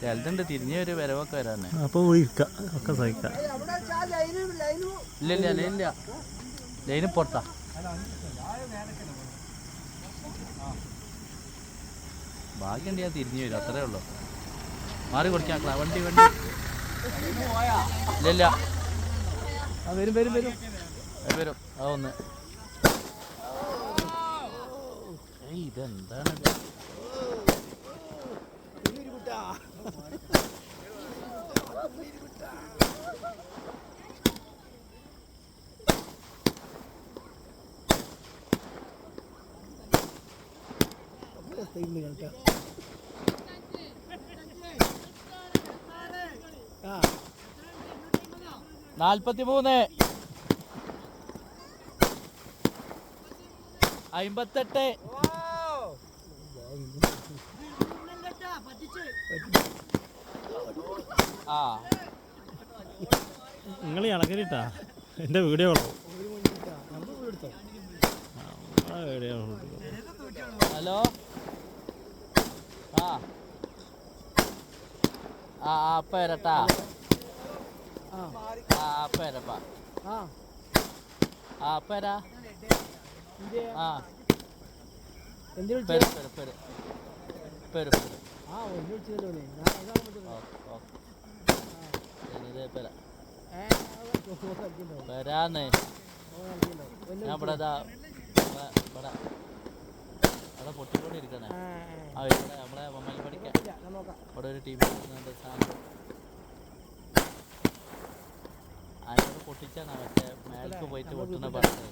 ചിലതുണ്ട് തിരിഞ്ഞ ഒരു വരവൊക്കെ വരാന്നെ അപ്പൊ ഇരിക്കാം ഒക്കെ സഹിക്കാം. ഇല്ല ഇല്ല ലൈൻ ഇല്ല. ലൈന് പുറത്താ ഭാഗ്യം ഞാൻ തിരിഞ്ഞു വരും അത്രേ ഉള്ളൂ. മാറി കൊടുക്കാം വണ്ടി വണ്ടി. ഇല്ല ഇല്ല. ആ വരും വരും വരും. വരും, അതൊന്ന് ആ ഒന്ന്. നാൽപ്പത്തി മൂന്ന് അമ്പത്തെട്ട്. ആ. നിങ്ങൾ ഇളകരിട്ടാ എന്റെ വീഡിയോ ഉള്ളൂ. ഹലോ? ആ. ആ ആ, അപ്പ വരട്ടാ. ആ അപ്പ വരപ്പാ. ആ അപ്പ വരാ. ആ. പെരു പെരു പെരു. പെരു പെരു. ഓ, ഓ. ഇതേ പെര വരാന്ന്. ഞാൻ ഇവിടെ ഇവിടെ അവിടെ പൊട്ടിക്കൊണ്ടിരിക്കണേ ആ. ഇവിടെ നമ്മളെ മൊബൈൽ പഠിക്കാൻ. ഇവിടെ ഒരു ടീം സാധനം അതിനോട് പൊട്ടിച്ചാണ് മറ്റേ മേലേക്ക് പോയിട്ട് പൊട്ടുന്ന പറഞ്ഞത്